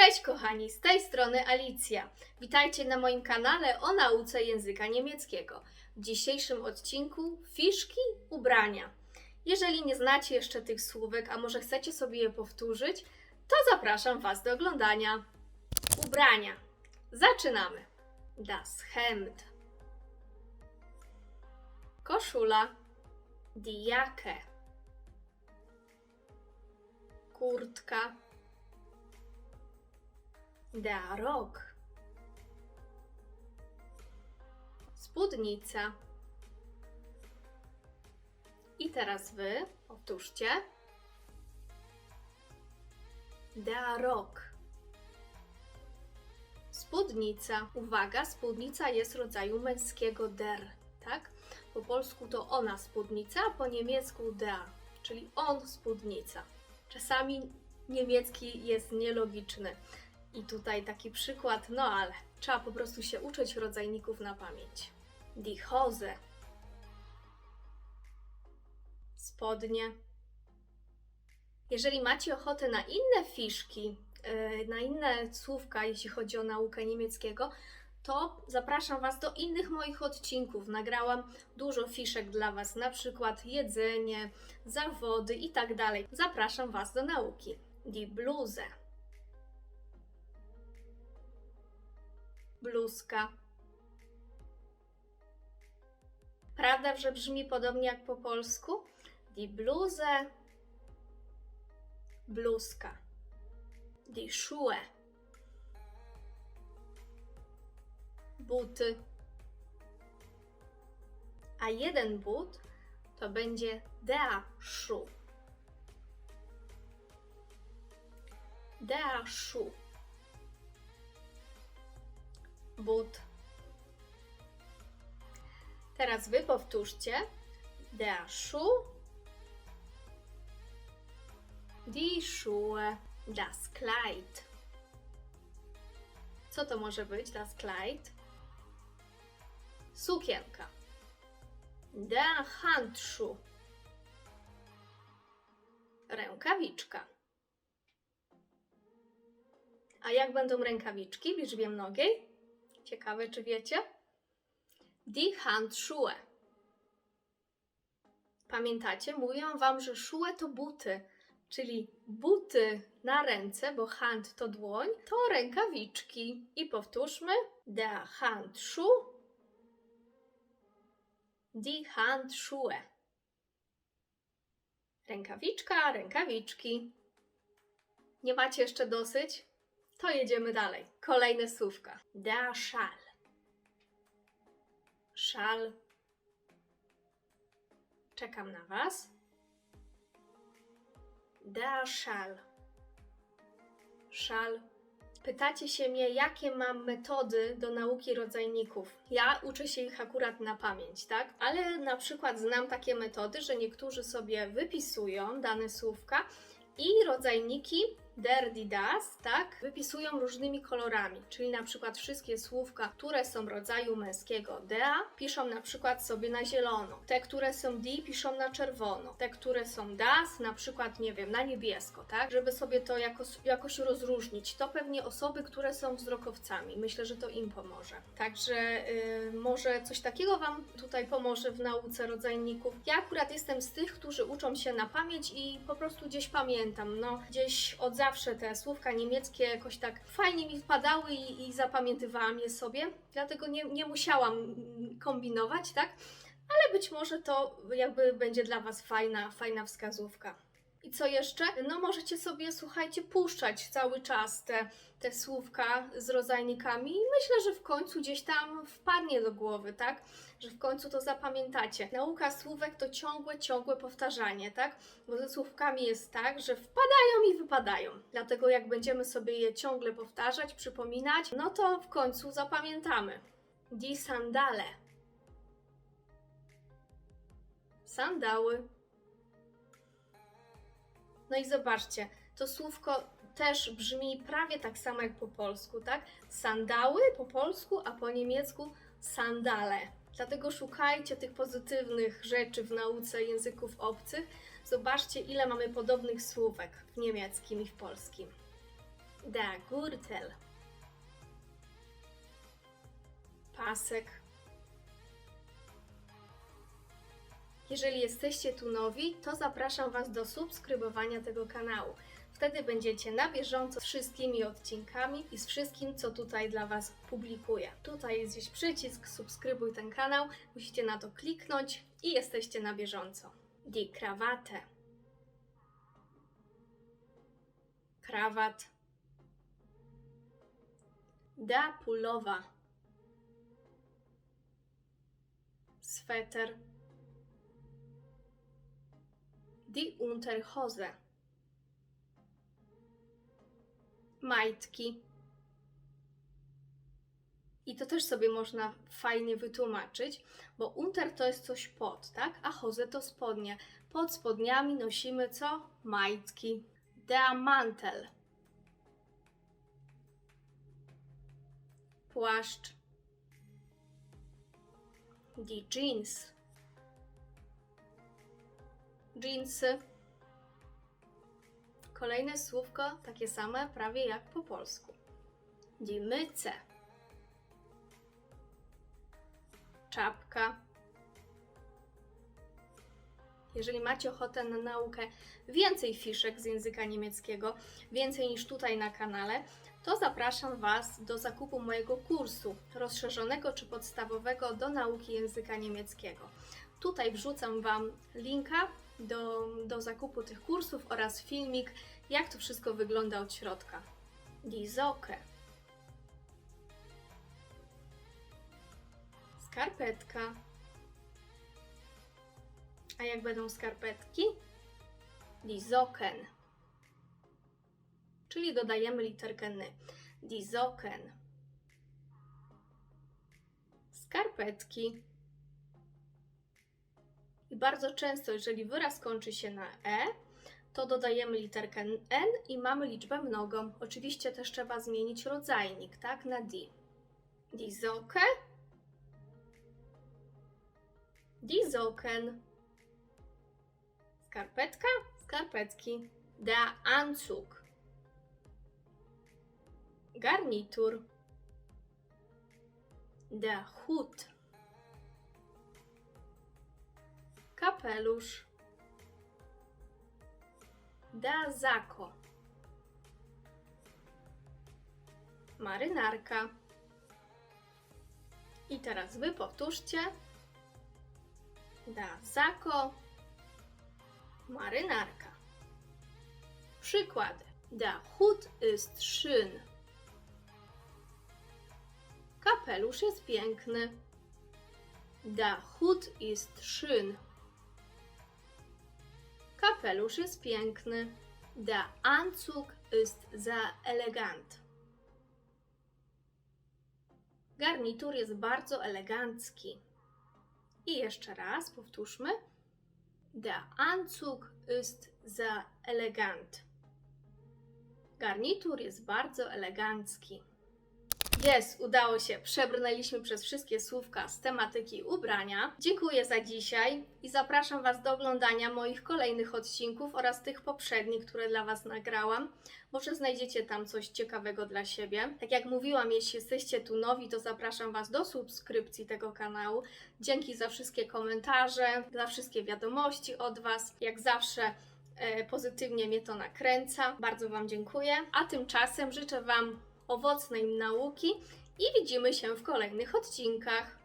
Cześć kochani, z tej strony Alicja. Witajcie na moim kanale o nauce języka niemieckiego. W dzisiejszym odcinku fiszki ubrania. Jeżeli nie znacie jeszcze tych słówek, a może chcecie sobie je powtórzyć, to zapraszam Was do oglądania. Ubrania. Zaczynamy. Das Hemd. Koszula. Die Jacke. Kurtka. Der Rock. Spódnica. I teraz wy powtórzcie. Der Rock. Spódnica. Uwaga, spódnica jest rodzaju męskiego der, tak? Po polsku to ona spódnica, po niemiecku der, czyli on spódnica. Czasami niemiecki jest nielogiczny. I tutaj taki przykład, no ale trzeba po prostu się uczyć rodzajników na pamięć. Die Hose. Spodnie. Jeżeli macie ochotę na inne fiszki, yy, na inne słówka, jeśli chodzi o naukę niemieckiego, to zapraszam Was do innych moich odcinków. Nagrałam dużo fiszek dla Was, na przykład jedzenie, zawody i tak dalej. Zapraszam Was do nauki. Die Bluse. Bluzka. Prawda, że brzmi podobnie jak po polsku? Die Bluse, bluzka. Die Schuhe, buty. A jeden but to będzie der Schuh. Der Schuh but. Teraz wy powtórzcie. Der Schuh, die Schuhe, das Kleid. Co to może być, das Kleid? Sukienka. Der Handschuh. Rękawiczka. A jak będą rękawiczki w liczbie mnogiej? Ciekawe, czy wiecie? Die Handschuhe. Pamiętacie? Mówiłam Wam, że schuhe to buty, czyli buty na ręce, bo hand to dłoń, to rękawiczki. I powtórzmy. Der Handschuh. Die Handschuhe. Rękawiczka, rękawiczki. Nie macie jeszcze dosyć? To jedziemy dalej. Kolejne słówka. Der Schal. Szal. Czekam na Was. Der Schal. Szal. Pytacie się mnie, jakie mam metody do nauki rodzajników. Ja uczę się ich akurat na pamięć, tak? Ale na przykład znam takie metody, że niektórzy sobie wypisują dane słówka i rodzajniki die, das, tak, wypisują różnymi kolorami, czyli na przykład wszystkie słówka, które są rodzaju męskiego dea, piszą na przykład sobie na zielono. Te, które są die, piszą na czerwono. Te, które są das, na przykład, nie wiem, na niebiesko, tak, żeby sobie to jakoś, jakoś rozróżnić. To pewnie osoby, które są wzrokowcami. Myślę, że to im pomoże. Także yy, może coś takiego Wam tutaj pomoże w nauce rodzajników. Ja akurat jestem z tych, którzy uczą się na pamięć i po prostu gdzieś pamiętam. No, gdzieś od zawsze te słówka niemieckie jakoś tak fajnie mi wpadały i, i zapamiętywałam je sobie, dlatego nie, nie musiałam kombinować, tak? Ale być może to jakby będzie dla Was fajna, fajna wskazówka. I co jeszcze? No możecie sobie, słuchajcie, puszczać cały czas te, te słówka z rodzajnikami i myślę, że w końcu gdzieś tam wpadnie do głowy, tak? Że w końcu to zapamiętacie. Nauka słówek to ciągłe, ciągłe powtarzanie, tak? Bo ze słówkami jest tak, że wpadają i wypadają. Dlatego jak będziemy sobie je ciągle powtarzać, przypominać, no to w końcu zapamiętamy. Die Sandale. Sandały. No i zobaczcie, to słówko też brzmi prawie tak samo jak po polsku, tak? Sandały po polsku, a po niemiecku sandale. Dlatego szukajcie tych pozytywnych rzeczy w nauce języków obcych. Zobaczcie, ile mamy podobnych słówek w niemieckim i w polskim. Der Gürtel. Pasek. Jeżeli jesteście tu nowi, to zapraszam Was do subskrybowania tego kanału. Wtedy będziecie na bieżąco z wszystkimi odcinkami i z wszystkim, co tutaj dla Was publikuję. Tutaj jest gdzieś przycisk subskrybuj ten kanał, musicie na to kliknąć i jesteście na bieżąco. Die Krawatte. Krawat. Da Pulowa. Sweter. Die Unterhose. Majtki. I to też sobie można fajnie wytłumaczyć, bo unter to jest coś pod, tak? A hose to spodnie. Pod spodniami nosimy co? Majtki. Der Mantel. Płaszcz. Die Jeans. Jeansy. Kolejne słówko takie same prawie jak po polsku. Die Mütze. Czapka. Jeżeli macie ochotę na naukę więcej fiszek z języka niemieckiego, więcej niż tutaj na kanale, to zapraszam Was do zakupu mojego kursu rozszerzonego czy podstawowego do nauki języka niemieckiego. Tutaj wrzucam Wam linka do, do zakupu tych kursów oraz filmik, jak to wszystko wygląda od środka. Socke. Skarpetka. A jak będą skarpetki? Die Socken. Czyli dodajemy literkę N. Die Socken. Skarpetki. I bardzo często, jeżeli wyraz kończy się na E, to dodajemy literkę N i mamy liczbę mnogą. Oczywiście też trzeba zmienić rodzajnik, tak, na Socke. Die Socken. Skarpetka, skarpetki. Der Anzug. Garnitur. Der Hut. Kapelusz. Der Sako. Marynarka. I teraz wy powtórzcie. Da Sako. Marynarka. Przykłady. Der Hut ist schön. Kapelusz jest piękny. Der Hut ist schön. Kapelusz jest piękny. Der Anzug ist sehr elegant. Garnitur jest bardzo elegancki. I jeszcze raz powtórzmy. Der Anzug ist sehr elegant. Garnitur jest bardzo elegancki. Jest, udało się. Przebrnęliśmy przez wszystkie słówka z tematyki ubrania. Dziękuję za dzisiaj i zapraszam Was do oglądania moich kolejnych odcinków oraz tych poprzednich, które dla Was nagrałam. Może znajdziecie tam coś ciekawego dla siebie. Tak jak mówiłam, jeśli jesteście tu nowi, to zapraszam Was do subskrypcji tego kanału. Dzięki za wszystkie komentarze, za wszystkie wiadomości od Was. Jak zawsze e, pozytywnie mnie to nakręca. Bardzo Wam dziękuję. A tymczasem życzę Wam owocnej nauki i widzimy się w kolejnych odcinkach.